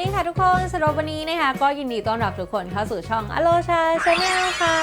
ดีค่ะทุกคนสำหรับวันนี้นะคะก็ยินดีต้อนรับทุกคนเข้าสู่ช่องอโลชาชาแนลค่ะ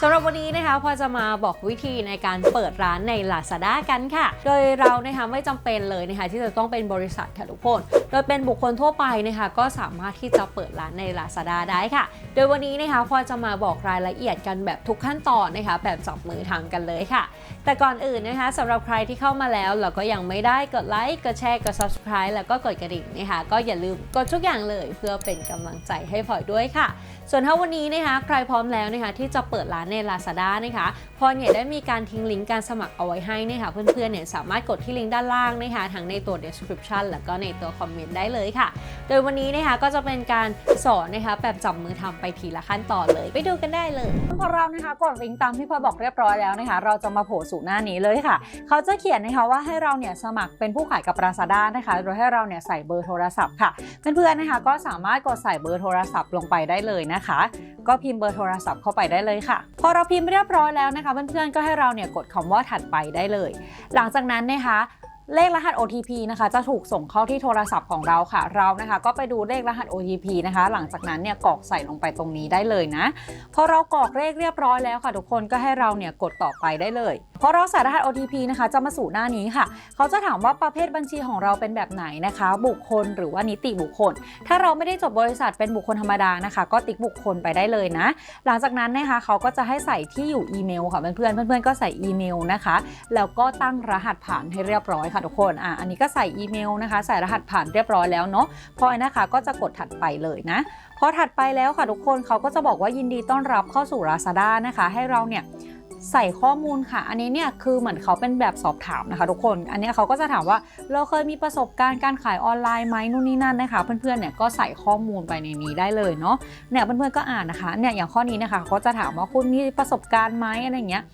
สำหรับวันนี้นะคะพอจะมาบอกวิธีในการเปิดร้านใน Lazada กันค่ะ โดยเรานะคะไม่จำเป็นเลยนะคะที่จะต้องเป็นบริษัทค่ะทุกคน โดยเป็นบุคคลทั่วไปนะคะก็สามารถที่จะเปิดร้านใน Lazada ได้ค่ะ โดยวันนี้นะคะพอจะมาบอกรายละเอียดกันแบบทุกขั้นตอนนะคะแบบจับมือทำกันเลยค่ะ แต่ก่อนอื่นนะคะสำหรับใครที่เข้ามาแล้วแล้วก็ยังไม่ได้กดไลค์กดแชร์กด subscribe แล้วก็กดกระดิ่งนะคะก็อย่าลืมกดทุกอย่างเลยเพื่อเป็นกำลังใจให้พลอยด้วยค่ะ ส่วนถ้าวันนี้นะคะ ใครพร้อมแล้วนะคะที่จะเปิดร้านใน Lazada นะคะพลอยเนี่ยได้มีการทิ้งลิงก์การสมัครเอาไว้ให้นะคะเพื่อนๆเนี่ยสามารถกดที่ลิงก์ด้านล่างนะคะทั้งในตัว description แล้วก็ในตัวคอมเมนต์ได้เลยค่ะ โดยวันนี้นะคะก็จะเป็นการสอนนะคะแบบจับมือทำไปทีละขั้นตอนเลย ไปดูกันได้เลยพอเรานะคะกดลิงก์ตามที่พลอยบอกเรียบร้อยแล้วนะคะ เราจะมาโผล่สู่หน้านี้เลยค่ะ เขาจะเขียนนะคะว่าให้เราเนี่ยสมัครเป็นผู้ขายกับ Lazada นะคะโดยให้เราเนี่ยใส่เบอร์โทรศัพท์ค่ะเพื่อนๆนะคะก็สามารถกดใส่เบอร์โทรศัพท์ลงไปได้เลยนะคะ ก็พิมพ์เบอร์โทรศัพท์เข้าไปได้เลยค่ะ พอเราพิมพ์เรียบร้อยแล้วนะคะ เพื่อนๆก็ให้เราเนี่ยกดคำว่าถัดไปได้เลย หลังจากนั้นนะคะเลขรหัส OTP นะคะ จะถูกส่งเข้าที่โทรศัพท์ของเราค่ะ เรานะคะ ก็ไปดูเลขรหัส OTP นะคะ หลังจากนั้นเนี่ยกรอกใส่ลงไปตรงนี้ได้เลยนะพอเรากรอกเลขเรียบร้อยแล้วค่ะ ทุกคนก็ให้เราเนี่ยกดต่อไปได้เลยพอเราใส่รหัส OTP นะคะจะมาสู่หน้านี้ค่ะ เขาจะถามว่าประเภทบัญชีของเราเป็นแบบไหนนะคะ บุคคลหรือว่านิติบุคคล ถ้าเราไม่ได้จบบริษัทเป็นบุคคลธรรมดานะคะ ก็ติ๊กบุคคลไปได้เลยนะ หลังจากนั้นนะคะเขาก็จะให้ใส่ที่อยู่อีเมลค่ะเพื่อนๆเพื่อนๆก็ใส่อีเมลนะคะ แล้วก็ตั้งรหัสผ่านให้เรียบร้อยค่ะทุกคนอะอันนี้ก็ใส่อีเมลนะคะ ใส่รหัสผ่านเรียบร้อยแล้วเนาะพอนะคะก็จะกดถัดไปเลยนะพอถัดไปแล้วค่ะทุกคนเขาก็จะบอกว่ายินดีต้อนรับเข้าสู่ Lazada นะคะ ให้เราเนี่ย ใส่ข้อมูลค่ะ อันนี้เนี่ยคือเหมือนเขาเป็นแบบสอบถามนะคะทุกคน อันนี้เขาก็จะถามว่าเราเคยมีประสบการณ์การขายออนไลน์ไหมนู่นนี่นั่นนะคะ เพื่อนๆเนี่ยก็ใส่ข้อมูลไปในนี้ได้เลยเนาะเนี่ยเพื่อนๆก็อ่านนะคะเนี่ยอย่างข้อนี้นะคะเขาจะถามว่าคุณมีประสบการณ์ไหมอะไรเงี้ย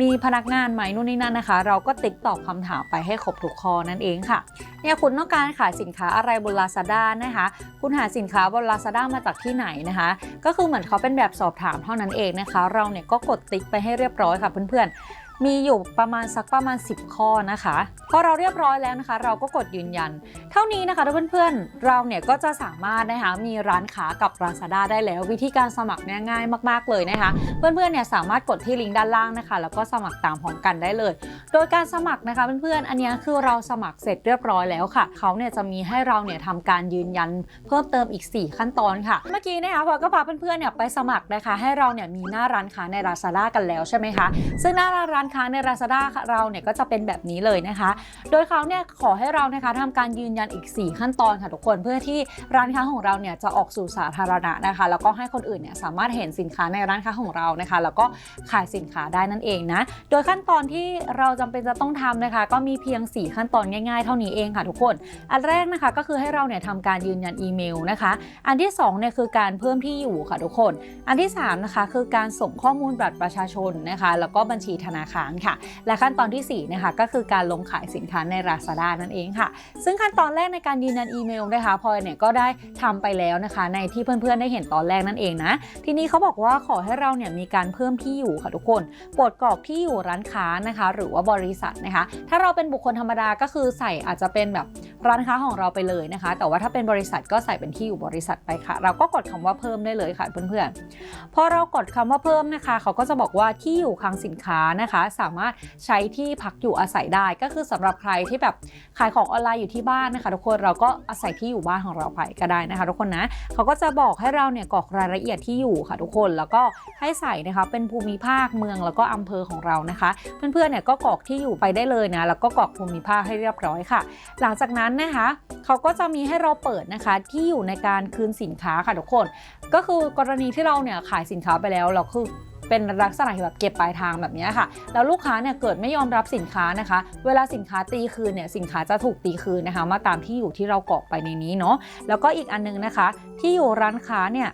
มีพนักงานไหมนู่นนี่นั่นนะคะ เราก็ติ๊กตอบคำถามไปให้ครบทุกข้อนั่นเองค่ะเนี่ยคุณต้องการขายสินค้าอะไรบน Lazada นะคะ คุณหาสินค้าบน Lazada มาจากที่ไหนนะคะ ก็คือเหมือนเขาเป็นแบบสอบถามเท่านั้นเองนะคะ เราเนี่ยก็กดติ๊กไปให้เรียบร้อยค่ะเพื่อนๆ มีอยู่ประมาณสักประมาณ 10 ข้อนะคะพอเราเรียบร้อยแล้วนะคะ เราก็กดยืนยัน เท่านี้นะคะทุกเพื่อนๆเราเนี่ยก็จะสามารถนะคะมีร้านค้ากับ Lazada ได้แล้ว วิธีการสมัครเนี่ยง่ายมากๆเลยนะคะ เพื่อนๆเนี่ยสามารถกดที่ลิงก์ด้านล่างนะคะ แล้วก็สมัครตามพร้อมกันได้เลย โดยการสมัครนะคะเพื่อนๆอันนี้คือเราสมัครเสร็จเรียบร้อยแล้วค่ะเขาเนี่ยจะมีให้เราเนี่ยทำการยืนยันเพิ่มเติมอีก 4 ขั้นตอนค่ะ เมื่อกี้นะคะพอก็พาเพื่อนๆเนี่ยไปสมัครนะคะ ให้เราเนี่ยมีหน้าร้านค้าใน Lazada กันแล้วใช่ไหมคะซึ่งหน้าร้านค้าใน Lazada เราเนี่ยก็จะเป็นแบบนี้เลยนะคะ โดยเขาเนี่ยขอให้เรานะคะทำการยืนยันอีก 4 ขั้นตอนค่ะทุกคนเพื่อที่ร้านค้าของเราเนี่ยจะออกสู่สาธารณะนะคะ แล้วก็ให้คนอื่นเนี่ยสามารถเห็นสินค้าในร้านค้าของเรานะคะ แล้วก็ขายสินค้าได้นั่นเองนะโดยขั้นตอนที่เราจำเป็นจะต้องทำนะคะ ก็มีเพียง 4 ขั้นตอนง่ายๆ เท่านี้เองค่ะทุกคน อันแรกนะคะก็คือให้เราเนี่ยทำการยืนยันอีเมลนะคะ อันที่2เนี่ยคือการเพิ่มที่อยู่ค่ะทุกคน อันที่3นะคะคือการส่งข้อมูลบัตรประชาชนนะคะ แล้วก็บัญชีธนาคารค่ะ และขั้นตอนทีสี่ 4 นะคะ ก็คือการลงขายสินค้าใน Lazada นั่นเองค่ะ ซึ่งขั้นตอนแรกในการยืนยันอีเมลนะคะพลอยเนี่ยก็ได้ทำไปแล้วนะคะ ในที่เพื่อนๆได้เห็นตอนแรกนั่นเองนะ ทีนี้เขาบอกว่าขอให้เราเนี่ยมีการเพิ่มที่อยู่ค่ะทุกคนโปรดกรอกที่อยู่ร้านค้านะคะ หรือว่าบริษัทนะคะ ถ้าเราเป็นบุคคลธรรมดาก็คือใส่อาจจะเป็นแบบ ร้านค้าของเราไปเลยนะคะ แต่ว่าถ้าเป็นบริษัทก็ใส่เป็นที่อยู่บริษัทไปค่ะ เราก็กดคำว่าเพิ่มได้เลยค่ะเพื่อนๆพอเรากดคำว่าเพิ่มนะคะ เขาก็จะบอกว่าที่อยู่คลังสินค้านะคะ สามารถใช้ที่พักอยู่อาศัยได้ก็คือสำหรับใครที่แบบขายของออนไลน์อยู่ที่บ้านนะคะ ทุกคนเราก็อาศัยที่อยู่บ้านของเราไปก็ได้นะคะ ทุกคนนะเขาก็จะบอกให้เราเนี่ยกรอกรายละเอียดที่อยู่ค่ะ ทุกคนแล้วก็ให้ใส่นะคะเป็นภูมิภาคเมืองแล้วก็อำเภอของเรานะคะ เพื่อนๆเนี่ยก็กรอกที่อยู่ไปได้เลยนะแล้วก็กรอกภูมิภาคให้เรียบร้อยค่ะ หลังจากนั้นนะคะเขาก็จะมีให้เราเปิดนะคะที่อยู่ในการคืนสินค้าค่ะทุกคน ก็คือกรณีที่เราเนี่ยขายสินค้าไปแล้วเราคือเป็นลักษณะแบบเก็บปลายทางแบบนี้ค่ะ แล้วลูกค้าเนี่ยเกิดไม่ยอมรับสินค้านะคะ เวลาสินค้าตีคืนเนี่ยสินค้าจะถูกตีคืนนะคะ มาตามที่อยู่ที่เรากรอกไปในนี้เนาะ แล้วก็อีกอันนึงนะคะ ที่อยู่ร้านค้าเนี่ย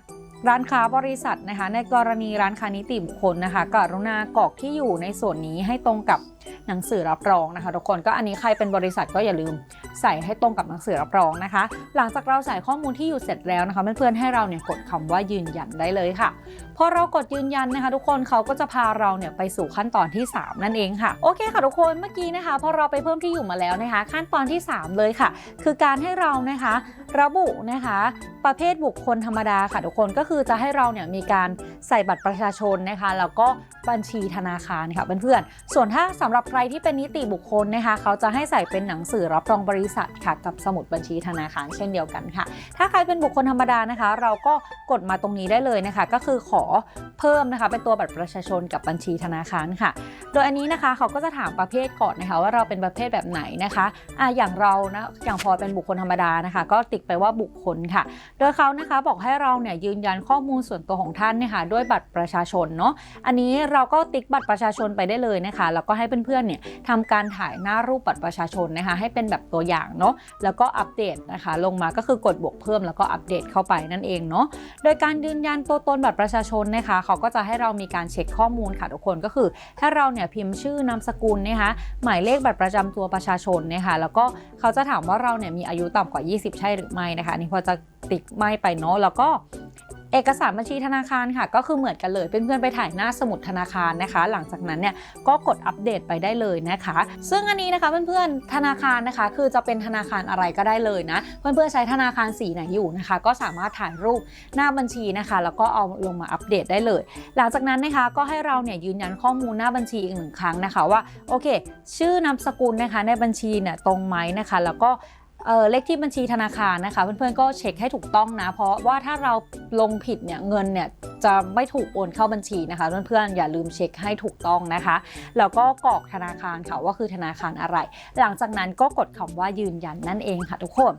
ร้านค้าบริษัทนะคะ ในกรณีร้านค้านิติบุคคลนะคะกรุณากรอกที่อยู่ในส่วนนี้ให้ตรงกับ หนังสือรับรองนะคะ ทุกคนก็อันนี้ใครเป็นบริษัทก็อย่าลืมใส่ให้ตรงกับหนังสือรับรองนะคะ หลังจากเราใส่ข้อมูลที่อยู่เสร็จแล้วนะคะเพื่อนๆให้เราเนี่ยกดคำว่ายืนยันได้เลยค่ะพอเรากดยืนยันนะคะ ทุกคนเขาก็จะพาเราเนี่ยไปสู่ขั้นตอนที่ 3 นั่นเองค่ะโอเคค่ะทุกคนเมื่อกี้นะคะพอเราไปเพิ่มที่อยู่มาแล้วนะคะ ขั้นตอนที่ 3 เลยค่ะ คือการให้เรานะคะ ระบุนะคะ ประเภทบุคคลธรรมดาค่ะทุกคนก็คือจะให้เราเนี่ยมีการใส่บัตรประชาชนนะคะแล้วก็บัญชีธนาคารค่ะเพื่อนๆส่วนถ้าสำหรับำหรับใครที่เป็นนิติบุคคลนะคะ เขาจะให้ใส่เป็นหนังสือรับรองบริษัทค่ะกับสมุดบัญชีธนาคารเช่นเดียวกันค่ะ ถ้าใครเป็นบุคคลธรรมดานะคะ เราก็กดมาตรงนี้ได้เลยนะคะ ก็คือขอเพิ่มนะคะเป็นตัวบัตรประชาชนกับบัญชีธนาคารค่ะ โดยอันนี้นะคะเขาก็จะถามประเภทก่อนนะคะว่าเราเป็นประเภทแบบไหนนะคะอะอย่างเรานะอย่างพอเป็นบุคคลธรรมดานะคะ ก็ติ๊กไปว่าบุคคลค่ะ โดยเขานะคะบอกให้เราเนี่ยยืนยันข้อมูลส่วนตัวของท่านนะคะด้วยบัตรประชาชนเนาะอันนี้เราก็ติ๊กบัตรประชาชนไปได้เลยนะคะแล้วก็ให้เพื่อนๆเนี่ยทำการถ่ายหน้ารูปบัตรประชาชนนะคะให้เป็นแบบตัวอย่างเนาะแล้วก็อัปเดตนะคะ ลงมาก็คือกดบวกเพิ่มแล้วก็อัปเดตเข้าไปนั่นเองเนาะโดยการยืนยันตัวตนบัตรประชาชนนะคะเขาก็จะให้เรามีการเช็คข้อมูลค่ะทุกคนก็คือ ถ้าเราเนี่ยพิมพ์ชื่อนามสกุลนะคะหมายเลขบัตรประจำตัวประชาชนนะคะแล้วก็เขาจะถามว่าเราเนี่ยมีอายุต่ำกว่า 20 ใช่หรือไม่นะคะนี่พอจะติ๊กไม่ไปเนาะแล้วก็ เอกสารบัญชีธนาคารค่ะ ก็คือเหมือนกันเลยเพื่อนๆไปถ่ายหน้าสมุดธนาคารนะคะ หลังจากนั้นเนี่ยก็กดอัปเดตไปได้เลยนะคะ ซึ่งอันนี้นะคะเพื่อนๆธนาคารนะคะ คือจะเป็นธนาคารอะไรก็ได้เลยนะ เพื่อนๆใช้ธนาคารสีไหนอยู่นะคะ ก็สามารถถ่ายรูปหน้าบัญชีนะคะ แล้วก็เอาลงมาอัปเดตได้เลย หลังจากนั้นนะคะก็ให้เราเนี่ยยืนยันข้อมูลหน้าบัญชีอีกหนึ่งครั้งนะคะว่าโอเค ชื่อนามสกุลนะคะในบัญชีเนี่ยตรงไหมนะคะ แล้วก็ เออเลขที่บัญชีธนาคารนะคะ เพื่อนๆก็เช็คให้ถูกต้องนะ เพราะว่าถ้าเราลงผิดเนี่ยเงินเนี่ยจะไม่ถูกโอนเข้าบัญชีนะคะ เพื่อนๆอย่าลืมเช็คให้ถูกต้องนะคะ แล้วก็กรอกธนาคารค่ะว่าคือธนาคารอะไร หลังจากนั้นก็กดคำว่ายืนยันนั่นเองค่ะทุกคน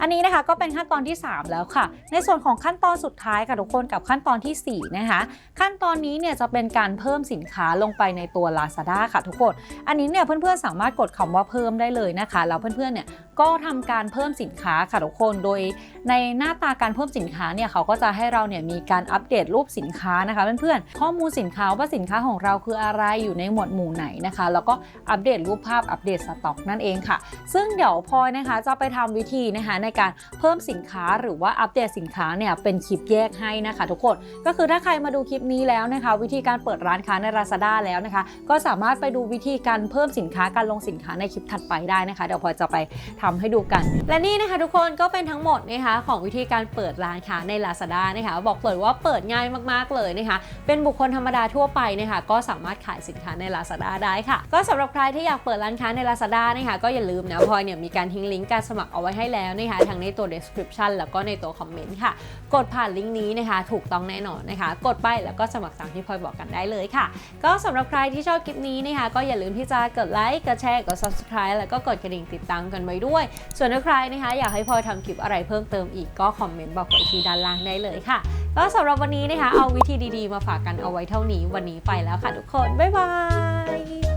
อันนี้นะคะก็เป็นขั้นตอนที่ 3 แล้วค่ะ ในส่วนของขั้นตอนสุดท้ายค่ะทุกคนกับขั้นตอนทีสี่ 4 นะคะ ขั้นตอนนี้เนี่ยจะเป็นการเพิ่มสินค้าลงไปในตัว Lazada ค่ะทุกคน อันนี้เนี่ยเพื่อนๆสามารถกดคำว่าเพิ่มได้เลยนะคะ แล้วเพื่อนๆเนี่ยก็ทำการเพิ่มสินค้าค่ะทุกคน โดยในหน้าตาการเพิ่มสินค้าเนี่ยเขาก็จะให้เราเนี่ยมีการอัปเดตรูปสินค้านะคะเพื่อนๆข้อมูลสินค้าว่าสินค้าของเราคืออะไรอยู่ในหมวดหมู่ไหนนะคะ แล้วก็อัปเดตรูปภาพอัปเดตสต็อกนั่นเองค่ะ ซึ่งเดี๋ยวพลอยนะคะจะไปทำวิธีนะคะในการเพิ่มสินค้าหรือว่าอัปเดตสินค้าเนี่ยเป็นคลิปแยกให้นะคะ ทุกคนก็คือถ้าใครมาดูคลิปนี้แล้วนะคะ วิธีการเปิดร้านค้าใน Lazada แล้วนะคะ ก็สามารถไปดูวิธีการเพิ่มสินค้าการลงสินค้าในคลิปถัดไปได้นะคะเดี๋ยวพลอจะไปทำให้ดูกัน และนี่นะคะ ทุกคนก็เป็นทั้งหมดนะคะของวิธีการเปิดร้านค้าใน Lazada นะคะ บอกเลยว่าเปิดง่ายมากๆเลยนะคะ เป็นบุคคลธรรมดาทั่วไปนะคะก็สามารถขายสินค้าใน Lazada ได้ค่ะ ก็สำหรับใครที่อยากเปิดร้านค้าใน Lazada นะคะก็อย่าลืมนะพลอยเนี่ยมีการทิ้งลิงก์การสมัครเอาไว้ให้แล้วนะคะทั้งในตัว description แล้วก็ในตัวคอมเมนต์ค่ะ กดผ่านลิงก์นี้นะคะถูกต้องแน่นอนนะคะ กดไปแล้วก็สมัครตามที่พลอยบอกกันได้เลยค่ะ ก็สำหรับใครที่ชอบคลิปนี้นะคะก็อย่าลืมที่จะกดไลค์กดแชร์กด subscribe แล้วก็กดกระดิ่งติดตามกันไว้ด้วย ส่วนถ้าใครนะคะอยากให้พลอยทำคลิปอะไรเพิ่มเติมอีกก็คอมเมนต์บอกไว้ที่ด้านล่างได้เลยค่ะก็สำหรับวันนี้นะคะเอาวิธีดีๆ มาฝากกันเอาไว้เท่านี้วันนี้ไปแล้วค่ะทุกคน บ๊ายบาย